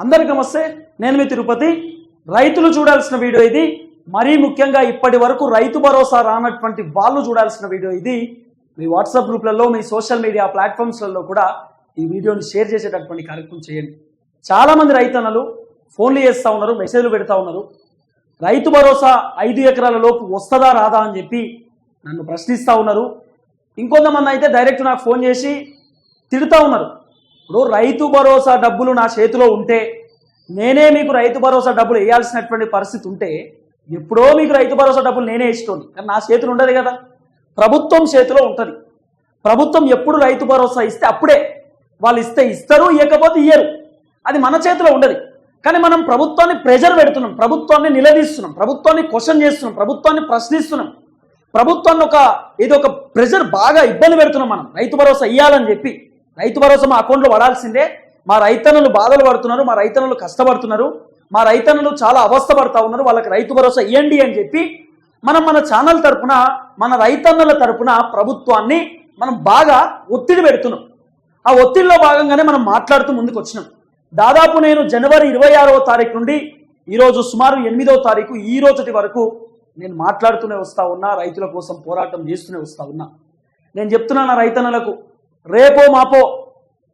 అందరికి నమస్తే. నేను మీ తిరుపతి. రైతులు చూడాల్సిన వీడియో ఇది. మరీ ముఖ్యంగా ఇప్పటి వరకు రైతు భరోసా రానటువంటి వాళ్ళు చూడాల్సిన వీడియో ఇది. మీ వాట్సాప్ గ్రూప్లలో మీ సోషల్ మీడియా ప్లాట్ఫామ్స్లలో కూడా ఈ వీడియోని షేర్ చేసేటటువంటి కార్యక్రమం చేయండి. చాలామంది రైతన్నలు ఫోన్లు చేస్తూ ఉన్నారు మెసేజ్లు పెడతా ఉన్నారు. రైతు భరోసా ఐదు ఎకరాల లోపు వస్తుందా రాదా అని చెప్పి నన్ను ప్రశ్నిస్తూ ఉన్నారు. ఇంకొంతమంది అయితే డైరెక్ట్ నాకు ఫోన్ చేసి తిడుతూ ఉన్నారు. ఇప్పుడు రైతు భరోసా డబ్బులు నా చేతిలో ఉంటే నేనే మీకు రైతు భరోసా డబ్బులు వేయాల్సినటువంటి పరిస్థితి ఉంటే ఎప్పుడో మీకు రైతు భరోసా డబ్బులు నేనే ఇష్టోని కానీ నా చేతులు ఉండదు కదా. ప్రభుత్వం చేతిలో ఉంటుంది. ప్రభుత్వం ఎప్పుడు రైతు భరోసా ఇస్తే అప్పుడే వాళ్ళు ఇస్తే ఇస్తారు ఇవ్వకపోతే ఇయ్యరు. అది మన చేతిలో ఉండదు. కానీ మనం ప్రభుత్వాన్ని ప్రెజర్ పెడుతున్నాం ప్రభుత్వాన్ని నిలదీస్తున్నాం ప్రభుత్వాన్ని క్వశ్చన్ చేస్తున్నాం ప్రభుత్వాన్ని ప్రశ్నిస్తున్నాం. ప్రభుత్వాన్ని ఒక ఏదో ఒక ప్రెజర్ బాగా ఇబ్బంది పెడుతున్నాం మనం. రైతు భరోసా ఇవ్వాలని చెప్పి రైతు భరోసా మా అకౌంట్లో పడాల్సిందే. మా రైతన్నలు బాధలు పడుతున్నారు మా రైతన్నలు కష్టపడుతున్నారు మా రైతన్నలు చాలా అవస్థ పడతా ఉన్నారు వాళ్ళకి రైతు భరోసా ఇవ్వండి అని చెప్పి మనం మన ఛానల్ తరపున మన రైతన్నల తరపున ప్రభుత్వాన్ని మనం బాగా ఒత్తిడి పెడుతున్నాం. ఆ ఒత్తిడిలో భాగంగానే మనం మాట్లాడుతూ ముందుకు వచ్చినాం దాదాపు నేను జనవరి ఇరవై ఆరవ తారీఖు నుండి ఈరోజు సుమారు ఎనిమిదవ తారీఖు ఈ రోజుటి వరకు నేను మాట్లాడుతూనే వస్తా ఉన్నా రైతుల కోసం పోరాటం చేస్తూనే వస్తా ఉన్నా. నేను చెప్తున్నా నా రైతన్నలకు రేపో మాపో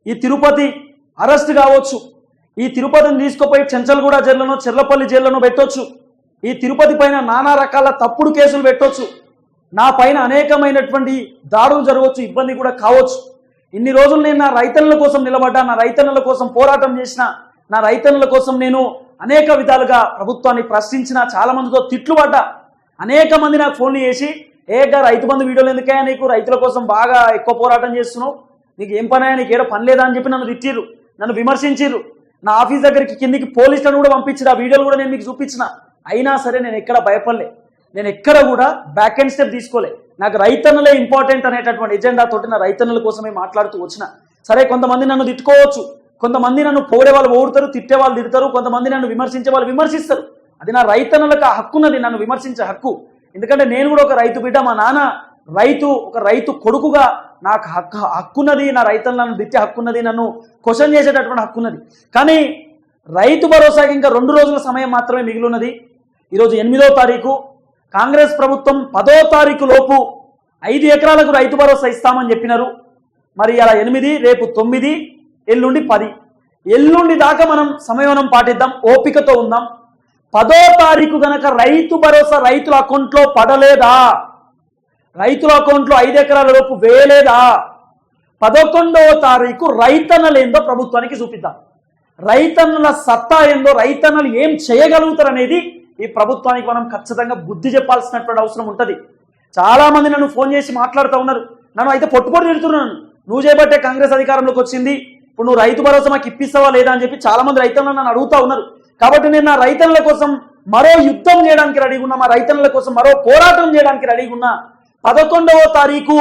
ఈ తిరుపతి అరెస్ట్ కావచ్చు. ఈ తిరుపతిని తీసుకుపోయి చెంచల్గూడ జైల్లోనో చెర్లపల్లి జైల్లోనో పెట్టొచ్చు. ఈ తిరుపతి పైన నానా రకాల తప్పుడు కేసులు పెట్టొచ్చు. నా పైన అనేకమైనటువంటి దాడులు జరగవచ్చు ఇబ్బంది కూడా కావచ్చు. ఇన్ని రోజులు నేను నా రైతన్నుల కోసం నిలబడ్డా నా రైతన్నుల కోసం పోరాటం చేసిన నా రైతన్నుల కోసం నేను అనేక విధాలుగా ప్రభుత్వాన్ని ప్రశ్నించిన చాలా మందితో తిట్లు పడ్డా అనేక మంది నాకు ఫోన్లు చేసి ఏగా రైతు బంధు వీడియోలు ఎందుకయ్యా నీకు? రైతుల కోసం బాగా ఎక్కువ పోరాటం చేస్తున్నావు. నీకు ఏం పని నీకు ఏడో పని లేదా అని చెప్పి నన్ను తిట్టిర్రు. నన్ను విమర్శించిర్రు. నా ఆఫీస్ దగ్గరికి కిందికి పోలీసులను కూడా పంపించిన ఆ వీడియోలు కూడా నేను మీకు చూపించిన. అయినా సరే నేను ఎక్కడ భయపడలే. నేను ఎక్కడ కూడా బ్యాక్ అండ్ స్టెప్ తీసుకోలే. నాకు రైతన్నలే ఇంపార్టెంట్ అనేటటువంటి ఎజెండా తోటి నా రైతన్నుల కోసమే మాట్లాడుతూ వచ్చిన. సరే కొంతమంది నన్ను తిట్టుకోవచ్చు. కొంతమంది నన్ను పోడే వాళ్ళు ఓడుతారు తిట్టే వాళ్ళు తిడతారు. కొంతమంది నన్ను విమర్శించే వాళ్ళు విమర్శిస్తారు. అది నా రైతన్నులకు ఆ హక్కున్నది నన్ను విమర్శించే హక్కు. ఎందుకంటే నేను కూడా ఒక రైతు బిడ్డ మా నాన్న రైతు ఒక రైతు కొడుకుగా నాకు హక్కు హక్కున్నది నా రైతన్నులను తిట్టే హక్కున్నది నన్ను క్వశ్చన్ చేసేటటువంటి హక్కున్నది. కానీ రైతు భరోసాకి ఇంకా రెండు రోజుల సమయం మాత్రమే మిగిలినది ఈరోజు ఎనిమిదో తారీఖు కాంగ్రెస్ ప్రభుత్వం పదో తారీఖు లోపు ఐదు ఎకరాలకు రైతు భరోసా ఇస్తామని చెప్పినారు. మరి అలా ఎనిమిది రేపు తొమ్మిది ఎల్లుండి పది. ఎల్లుండి దాకా మనం సమయవనం పాటిద్దాం ఓపికతో ఉందాం. పదో తారీఖు గనక రైతు భరోసా రైతుల అకౌంట్లో పడలేదా? రైతుల అకౌంట్లో ఐదు ఎకరాల లోపు వేయలేదా? పదకొండవ తారీఖు రైతన్నలు ఏందో ప్రభుత్వానికి చూపిద్దాం. రైతన్నుల సత్తా ఏందో రైతన్నలు ఏం చేయగలుగుతారు అనేది ఈ ప్రభుత్వానికి మనం ఖచ్చితంగా బుద్ధి చెప్పాల్సినటువంటి అవసరం ఉంటుంది. చాలా మంది నన్ను ఫోన్ చేసి మాట్లాడుతూ ఉన్నారు. నన్ను అయితే పొట్టుపొట్టు తిడుతున్నాను నువ్వు చేయబట్టే కాంగ్రెస్ అధికారంలోకి వచ్చింది. ఇప్పుడు నువ్వు రైతు భరోసా మాకు ఇప్పిస్తావా లేదా అని చెప్పి చాలా మంది నన్ను అడుగుతా ఉన్నారు. కాబట్టి నేను నా రైతన్నుల కోసం మరో యుద్ధం చేయడానికి రెడీగా ఉన్నా మా రైతన్ల కోసం మరో పోరాటం చేయడానికి రెడీగా ఉన్నా. పదకొండవ తారీఖు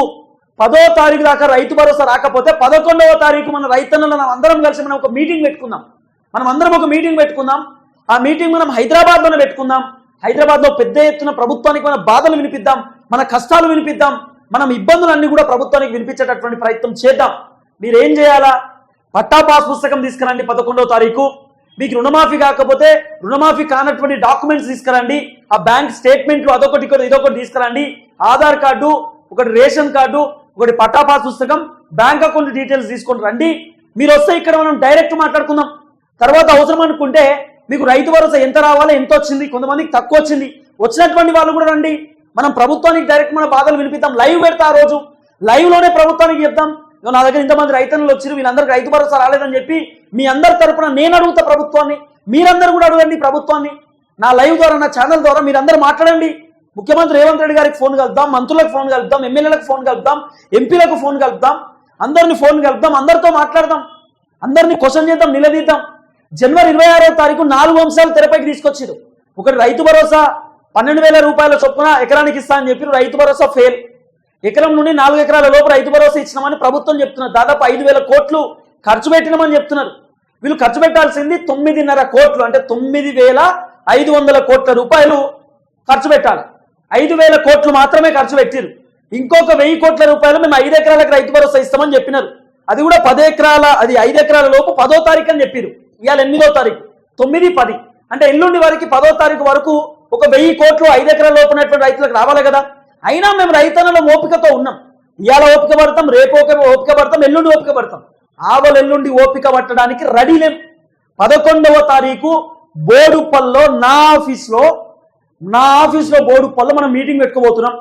పదో తారీఖు దాకా రైతు భరోసా రాకపోతే పదకొండవ తారీఖు మన రైతన్నలు మనం అందరం కలిసి మనం ఒక మీటింగ్ పెట్టుకుందాం. మనం అందరం ఒక మీటింగ్ పెట్టుకుందాం. ఆ మీటింగ్ మనం హైదరాబాద్లోనే పెట్టుకుందాం. హైదరాబాద్లో పెద్ద ఎత్తున ప్రభుత్వానికి మన బాధలు వినిపిద్దాం మన కష్టాలు వినిపిద్దాం మనం ఇబ్బందులన్నీ కూడా ప్రభుత్వానికి వినిపించేటటువంటి ప్రయత్నం చేద్దాం. మీరేం చేయాలా? పట్టా పాస్ పుస్తకం తీసుకురండి పదకొండవ తారీఖు. మీకు రుణమాఫీ కాకపోతే రుణమాఫీ కానటువంటి డాక్యుమెంట్స్ తీసుకురండి. ఆ బ్యాంక్ స్టేట్మెంట్లు అదొకటి ఇదొకటి తీసుకురండి. ఆధార్ కార్డు ఒకటి రేషన్ కార్డు ఒకటి పట్టా పాస్ పుస్తకం బ్యాంక్ అకౌంట్ డీటెయిల్స్ తీసుకొని రండి. మీరు వస్తే ఇక్కడ మనం డైరెక్ట్ మాట్లాడుకుందాం. తర్వాత అవసరం అనుకుంటే మీకు రైతు భరోసా ఎంత రావాలో ఎంత వచ్చింది కొంతమందికి తక్కువ వచ్చింది వచ్చినటువంటి వాళ్ళు కూడా రండి. మనం ప్రభుత్వానికి డైరెక్ట్ మన బాధలు వినిపిద్దాం. లైవ్ పెడతా ఆ రోజు. లైవ్లోనే ప్రభుత్వానికి చెప్దాం. నా దగ్గర ఇంతమంది రైతన్నులు వచ్చారు వీళ్ళందరికీ రైతు భరోసా రాలేదని చెప్పి మీ అందరి తరపున నేను అడుగుతా ప్రభుత్వాన్ని మీరందరూ కూడా అడగండి ప్రభుత్వాన్ని. నా లైవ్ ద్వారా నా ఛానల్ ద్వారా మీరందరూ మాట్లాడండి. ముఖ్యమంత్రి రేవంత్ రెడ్డి గారికి ఫోన్ కలుద్దాం మంత్రులకు ఫోన్ కలుద్దాం ఎమ్మెల్యేలకు ఫోన్ కలుద్దాం ఎంపీలకు ఫోన్ కలుద్దాం అందరిని ఫోన్ కలుద్దాం అందరితో మాట్లాడదాం అందరినీ క్వశ్చన్ చేద్దాం నిలదీద్దాం. జనవరి ఇరవై ఆరో తారీఖు నాలుగు అంశాలు తెరపైకి తీసుకొచ్చారు ఒకటి రైతు భరోసా పన్నెండు వేల రూపాయల చొప్పున ఎకరానికి ఇస్తా అని చెప్పి రైతు భరోసా ఫెయిల్ ఎకరం నుండి నాలుగు ఎకరాల లోపు రైతు భరోసా ఇచ్చినామని ప్రభుత్వం చెప్తున్నారు. దాదాపు ఐదు వేల కోట్లు ఖర్చు పెట్టినామని చెప్తున్నారు. వీళ్ళు ఖర్చు పెట్టాల్సింది తొమ్మిదిన్నర కోట్లు అంటే తొమ్మిది వేల ఐదు వందల కోట్ల రూపాయలు ఖర్చు పెట్టాలి. ఐదు వేల కోట్లు మాత్రమే ఖర్చు పెట్టారు ఇంకొక వెయ్యి కోట్ల రూపాయలు మేము ఐదు ఎకరాలకు రైతు భరోసా ఇస్తామని చెప్పినారు. అది కూడా పది ఎకరాల అది ఐదు ఎకరాల లోపు పదో తారీఖు అని చెప్పారు ఇవాళ ఎనిమిదో తారీఖు. తొమ్మిది పది. అంటే ఎల్లుండి వరకు పదో తారీఖు వరకు ఒక వెయ్యి కోట్లు ఐదు ఎకరాల లోపునటువంటి రైతులకు రావాలి కదా. అయినా మేము రైతన్నల ఓపికతో ఉన్నాం. ఇవాళ ఓపిక పడతాం రేపు ఓపిక ఓపిక పడతాం ఎల్లుండి ఓపిక పడతాం. ఆవలెల్లుండి ఓపిక పట్టడానికి రెడీ లేం. పదకొండవ తారీఖు బోడుపల్లో నా ఆఫీస్లో నా ఆఫీస్లో బోడుపల్లో మనం మీటింగ్ పెట్టుకోబోతున్నాం.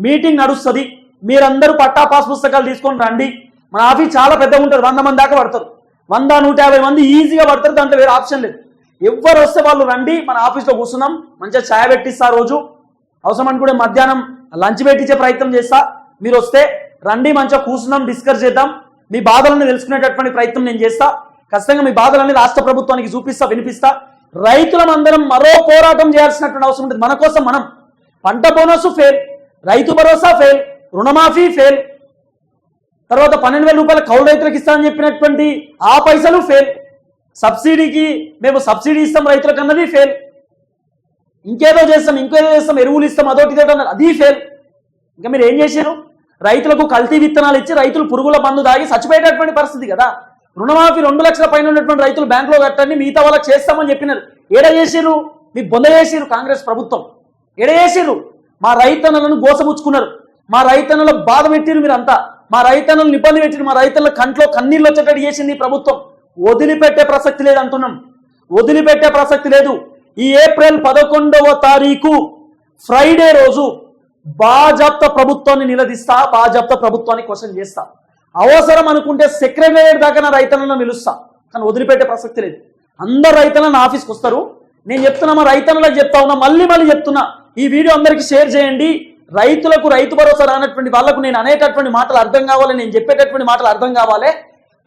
మీటింగ్ నడుస్తుంది. మీరందరూ పట్టా పాస్ పుస్తకాలు తీసుకొని రండి. మన ఆఫీస్ చాలా పెద్దగా ఉంటుంది. వంద మంది దాకా పడతారు. వంద నూట యాభై మంది ఈజీగా పడతారు. దాంట్లో వేరే ఆప్షన్ లేదు. ఎవరు వస్తే వాళ్ళు రండి. మన ఆఫీస్లో కూర్చున్నాం. మంచిగా ఛాయ్ పెట్టిస్తా రోజు. అవసరం అనుకుంటే మధ్యాహ్నం లంచ్ పెట్టించే ప్రయత్నం చేస్తా. మీరు వస్తే రండి. మంచిగా కూర్చున్నాం. డిస్కస్ చేద్దాం. మీ బాధలను తెలుసుకునేటటువంటి ప్రయత్నం నేను చేస్తా. ఖచ్చితంగా మీ బాధలన్నీ రాష్ట్ర ప్రభుత్వానికి చూపిస్తా వినిపిస్తా. రైతులమందరం మరో పోరాటం చేయాల్సినటువంటి అవసరం ఉంటుంది. మన కోసం మనం. పంట bonus fail Rythu Bharosa fail రుణమాఫీ ఫెయిల్ తర్వాత పన్నెండు వేల రూపాయల కౌలు రైతులకు ఇస్తామని చెప్పినటువంటి ఆ పైసలు ఫెయిల్ సబ్సిడీకి మేము సబ్సిడీ ఇస్తాం రైతులకు అన్నది ఫెయిల్ ఇంకేదో చేస్తాం ఇంకేదో చేస్తాం ఎరువులు ఇస్తాం అదొకటి అన్నారు. అది ఫెయిల్ ఇంకా మీరు ఏం చేశారు? రైతులకు కల్తీ విత్తనాలు ఇచ్చి రైతులు పురుగుల మందు దాగి చచ్చిపోయేటటువంటి పరిస్థితి కదా. రుణమాఫీ రెండు లక్షల పైన ఉన్నటువంటి రైతులు బ్యాంకులో కట్టండి మిగతా వాళ్ళకి చేస్తామని చెప్పినారు. ఏడ చేసిరు మీ బొంద చేసిరు కాంగ్రెస్ ప్రభుత్వం. ఏడ చేసిరు మా రైతన్నలను గోసపుచ్చుకున్నారు మా రైతన్నల బాధ పెట్టిరు మీరంతా. మా రైతన్నలను ఇబ్బంది పెట్టిరు మా రైతుల కంట్లో కన్నీళ్ళు వచ్చేటట్టు చేసింది ప్రభుత్వం. వదిలిపెట్టే ప్రసక్తి లేదు అంటున్నాం. వదిలిపెట్టే ప్రసక్తి లేదు. ఈ ఏప్రిల్ పదకొండవ తారీఖు ఫ్రైడే రోజు బాజాప్త ప్రభుత్వాన్ని నిలదీస్తా బాజాప్త ప్రభుత్వాన్ని క్వశ్చన్ చేస్తా. అవసరం అనుకుంటే సెక్రటేరియట్ దాకా నా రైతన్నలను నిలుస్తా కానీ వదిలిపెట్టే ప్రసక్తి లేదు. అందరు రైతులను ఆఫీస్కి వస్తారు. నేను చెప్తున్నా మా రైతన్నలకు చెప్తా ఉన్నా మళ్ళీ మళ్ళీ చెప్తున్నా. ఈ వీడియో అందరికీ షేర్ చేయండి. రైతులకు రైతు భరోసా రానటువంటి వాళ్ళకు నేను అనేటటువంటి మాటలు అర్థం కావాలి నేను చెప్పేటటువంటి మాటలు అర్థం కావాలి.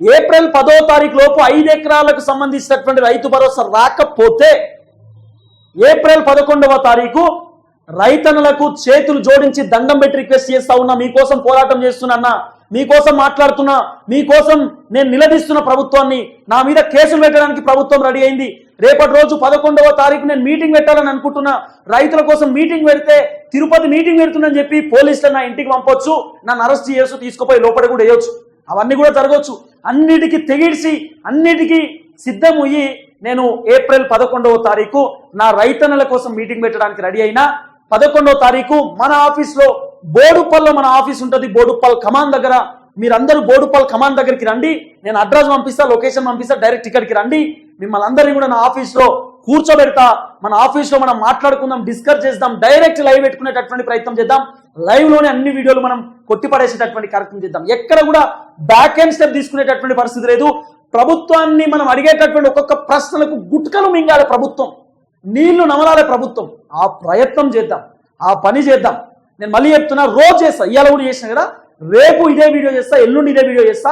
ఏప్రిల్ పదో తారీఖు లోపు ఐదు ఎకరాలకు సంబంధించినటువంటి రైతు భరోసా రాకపోతే ఏప్రిల్ పదకొండవ తారీఖు రైతన్నలకు చేతులు జోడించి దండం పెట్టి రిక్వెస్ట్ చేస్తా ఉన్నా మీకోసం పోరాటం చేస్తున్నా అన్న మీకోసం మాట్లాడుతున్నా మీకోసం నేను నిలదీస్తున్న ప్రభుత్వాన్ని నా మీద కేసులు పెట్టడానికి ప్రభుత్వం రెడీ అయింది. రేపటి రోజు పదకొండవ తారీఖు నేను మీటింగ్ పెట్టాలని అనుకుంటున్నా. రైతుల కోసం మీటింగ్ పెడితే తిరుపతి మీటింగ్ పెడుతుందని చెప్పి పోలీసులు నా ఇంటికి పంపొచ్చు నన్ను అరెస్ట్ చేయొచ్చు తీసుకుపోయి లోపల కూడా వేయొచ్చు. అవన్నీ కూడా జరగవచ్చు అన్నిటికీ తెగిడిసి అన్నిటికీ సిద్ధమయ్యి నేను ఏప్రిల్ పదకొండవ తారీఖు నా రైతన్నల కోసం మీటింగ్ పెట్టడానికి రెడీ అయినా పదకొండవ తారీఖు మన ఆఫీస్లో బోడుపల్లో మన ఆఫీస్ ఉంటుంది బోడుపల్ కమాన్ దగ్గర. మీరందరూ బోడుపల్ కమాన్ దగ్గరికి రండి. నేను అడ్రస్ పంపిస్తా లొకేషన్ పంపిస్తా డైరెక్ట్ ఇక్కడికి రండి. మిమ్మల్ని అందరినీ కూడా నా ఆఫీస్లో కూర్చోబెడతా. మన ఆఫీస్లో మనం మాట్లాడుకుందాం డిస్కస్ చేద్దాం డైరెక్ట్ లైవ్ పెట్టుకునేటటువంటి ప్రయత్నం చేద్దాం. లైవ్లోనే అన్ని వీడియోలు మనం కొట్టిపడేసేటటువంటి కార్యక్రమం చేద్దాం. ఎక్కడ కూడా బ్యాక్ అండ్ స్టెప్ తీసుకునేటటువంటి పరిస్థితి లేదు. ప్రభుత్వాన్ని మనం అడిగేటటువంటి ఒక్కొక్క ప్రశ్నలకు గుట్కలు మింగాలి ప్రభుత్వం. నీళ్ళు నమలాలి ప్రభుత్వం. ఆ ప్రయత్నం చేద్దాం. ఆ పని చేద్దాం. నేను మళ్ళీ చెప్తున్నా రోజు చేస్తా. ఇవాళ కూడా చేసిన కదా? రేపు ఇదే వీడియో చేస్తా ఎల్లుండి ఇదే వీడియో చేస్తా.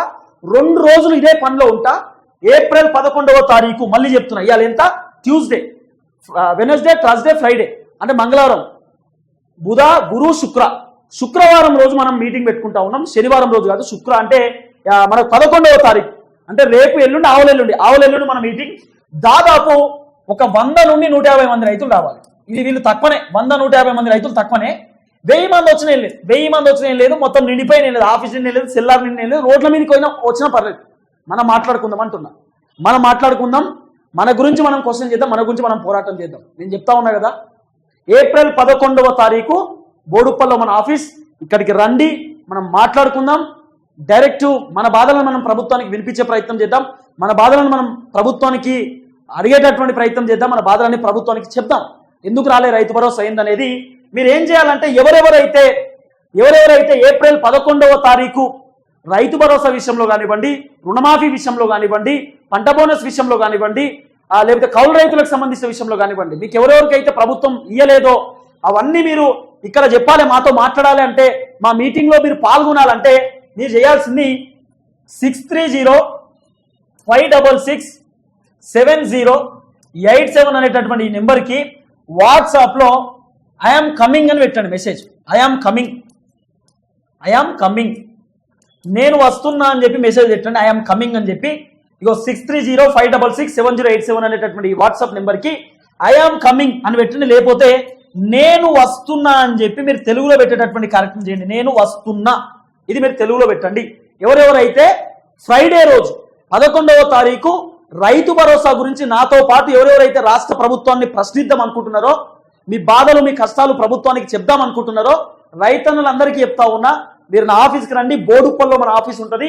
రెండు రోజులు ఇదే పనిలో ఉంటా. ఏప్రిల్ పదకొండవ తారీఖు మళ్ళీ చెప్తున్నా. ఇవాళ ఎంత? ట్యూస్డే. వెనస్డే థర్స్డే ఫ్రైడే అంటే మంగళవారం. బుధ గురు శుక్ర. శుక్రవారం రోజు మనం మీటింగ్ పెట్టుకుంటా ఉన్నాం. శనివారం రోజు కాదు శుక్ర అంటే మనకు పదకొండవ తారీఖు. అంటే రేపు ఎల్లుండి ఆవులెల్లుండి ఆవులెల్లుండి మన మీటింగ్. దాదాపు ఒక వంద నుండి నూట యాభై మంది రైతులు రావాలి. ఇది వీళ్ళు తక్కువనే. వంద నూట యాభై మంది రైతులు తక్కువనే. వెయ్యి మంది వచ్చిన లేదు. వెయ్యి మంది వచ్చిన లేదు. మొత్తం నిండిపోయిన లేదు. ఆఫీస్ నిండి ఏం లేదు. సెల్లార్ నిండి లేదు. రోడ్ల మీదకి పోయినా వచ్చినా పర్లేదు. మనం మాట్లాడుకుందాం అంటున్నా. మనం మాట్లాడుకుందాం. మన గురించి మనం క్వశ్చన్ చేద్దాం. మన గురించి మనం పోరాటం చేద్దాం. నేను చెప్తా ఉన్నా కదా? ఏప్రిల్ పదకొండవ తారీఖు బోడుప్పల్లో మన ఆఫీస్. ఇక్కడికి రండి. మనం మాట్లాడుకుందాం. డైరెక్ట్ మన బాధలను మనం ప్రభుత్వానికి వినిపించే ప్రయత్నం చేద్దాం. మన బాధలను మనం ప్రభుత్వానికి అడిగేటటువంటి ప్రయత్నం చేద్దాం మన బాధలన్నీ ప్రభుత్వానికి చెప్దాం. ఎందుకు రాలే రైతు భరోసా అయిందనేది మీరు ఏం చేయాలంటే ఎవరెవరైతే ఎవరెవరైతే ఏప్రిల్ పదకొండవ తారీఖు రైతు భరోసా విషయంలో కానివ్వండి రుణమాఫీ విషయంలో కానివ్వండి పంట బోనస్ విషయంలో కానివ్వండి లేకపోతే కౌలు రైతులకు సంబంధించిన విషయంలో కానివ్వండి మీకు ఎవరెవరికైతే ప్రభుత్వం ఇయ్యలేదో అవన్నీ మీరు ఇక్కడ చెప్పాలి మాతో మాట్లాడాలి అంటే మా మీటింగ్లో మీరు పాల్గొనాలంటే మీరు చేయాల్సింది six three zero five double six seven zero eight seven అనేటటువంటి ఈ నెంబర్కి వాట్సాప్లో ఐఆమ్ కమింగ్ అని పెట్టండి message. I am coming I am coming నేను వస్తున్నా అని చెప్పి మెసేజ్ పెట్టండి. ఐఆమ్ కమింగ్ అని చెప్పి. ఇగో six three zero five double six seven zero eight seven అనేటటువంటి ఈ వాట్సాప్ నెంబర్కి ఐఆమ్ కమింగ్ అని పెట్టండి. లేకపోతే నేను వస్తున్నా అని చెప్పి మీరు తెలుగులో పెట్టేటటువంటి కార్యక్రమం చేయండి. నేను వస్తున్నా. ఇది మీరు తెలుగులో పెట్టండి. ఎవరెవరైతే ఫ్రైడే రోజు పదకొండవ తారీఖు రైతు భరోసా గురించి నాతో పాటు ఎవరెవరైతే రాష్ట్ర ప్రభుత్వాన్ని ప్రశ్నిద్దాం అనుకుంటున్నారో మీ బాధలు మీ కష్టాలు ప్రభుత్వానికి చెప్దాం అనుకుంటున్నారో రైతన్నులందరికీ చెప్తా ఉన్నా మీరు నా ఆఫీస్కి రండి. బోడుప్పల్లో మన ఆఫీస్ ఉంటుంది.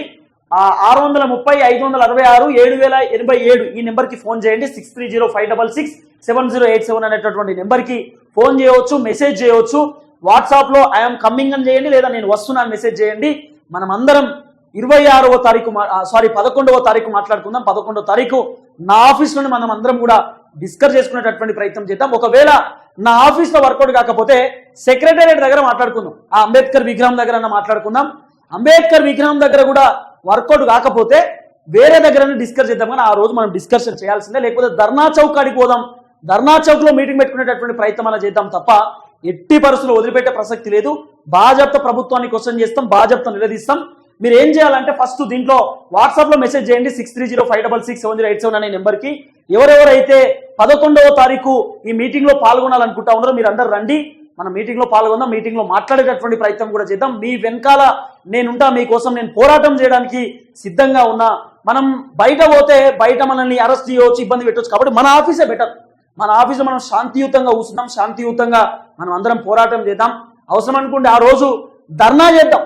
ఆరు వందల ముప్పై ఐదు వందల అరవై ఆరు ఏడు వేల ఎనభై ఏడు ఈ నెంబర్కి ఫోన్ చేయండి. Six three zero five double six seven zero eight seven అనేటటువంటి నెంబర్కి ఫోన్ చేయవచ్చు మెసేజ్ చేయవచ్చు. వాట్సాప్లో ఐఎమ్ కమ్మింగ్ అని చేయండి లేదా నేను వస్తున్నాను మెసేజ్ చేయండి. మనం అందరం ఇరవై ఆరవ తారీఖు సారీ పదకొండవ తారీఖు మాట్లాడుకుందాం. పదకొండవ తారీఖు నా ఆఫీస్లోనే మనం అందరం కూడా డిస్కస్ చేసుకునేటటువంటి ప్రయత్నం చేద్దాం. ఒకవేళ నా ఆఫీస్లో వర్కౌట్ కాకపోతే సెక్రటేరియట్ దగ్గర మాట్లాడుకుందాం. ఆ అంబేద్కర్ విగ్రహం దగ్గర మాట్లాడుకుందాం. అంబేద్కర్ విగ్రహం దగ్గర కూడా వర్కౌట్ కాకపోతే వేరే దగ్గర డిస్కస్ చేద్దాం. కానీ ఆ రోజు మనం డిస్కషన్ చేయాల్సిందే. లేకపోతే ధర్నా చౌక్ కాడికి పోదాం. ధర్నా చౌక్లో మీటింగ్ పెట్టుకునేటటువంటి ప్రయత్నం అలా చేద్దాం తప్ప ఎట్టి పరిస్థితులు వదిలిపెట్టే ప్రసక్తి లేదు. బాజప్త ప్రభుత్వాన్ని క్వశ్చన్ చేస్తాం. బాజప్త నిలదీస్తాం. మీరు ఏం చేయాలంటే ఫస్ట్ దీంట్లో వాట్సాప్లో మెసేజ్ చేయండి six three zero five double six seven zero eight seven అనే నెంబర్కి. ఎవరెవరైతే పదకొండవ తారీఖు ఈ మీటింగ్లో పాల్గొనాలనుకుంటా ఉన్నారో మీరు అందరు రండి. మన మీటింగ్లో పాల్గొందాం మీటింగ్లో మాట్లాడేటటువంటి ప్రయత్నం కూడా చేద్దాం. మీ వెనకాల నేనుంటా మీకోసం నేను పోరాటం చేయడానికి సిద్ధంగా ఉన్నా. మనం బయట పోతే బయట మనల్ని అరెస్ట్ చేయవచ్చు ఇబ్బంది పెట్టవచ్చు. కాబట్టి మన ఆఫీసే బెటర్. మన ఆఫీసు మనం శాంతియుతంగా కూర్చున్నాం శాంతియుతంగా మనం అందరం పోరాటం చేద్దాం. అవసరం అనుకుంటే ఆ రోజు ధర్నా చేద్దాం.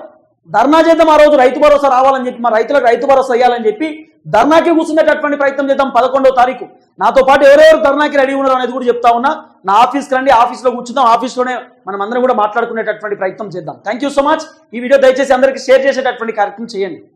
ధర్నా చేద్దాం ఆ రోజు రైతు భరోసా రావాలని చెప్పి మా రైతులకు రైతు భరోసా ఇవ్వాలని చెప్పి ధర్నాకి కూర్చునేటటువంటి ప్రయత్నం చేద్దాం పదకొండవ తారీఖు. నాతో పాటు ఎవరెవరు ధర్నాకి రెడీ ఉన్నారు అనేది కూడా చెప్తా ఉన్నా. నా ఆఫీస్కి రండి ఆఫీస్లో కూర్చుందాం ఆఫీస్లోనే మనం అందరం కూడా మాట్లాడుకునేటటువంటి ప్రయత్నం చేద్దాం. థ్యాంక్ యూ సో మచ్ ఈ వీడియో దయచేసి అందరికీ షేర్ చేసేటటువంటి కార్యక్రమం చేయండి.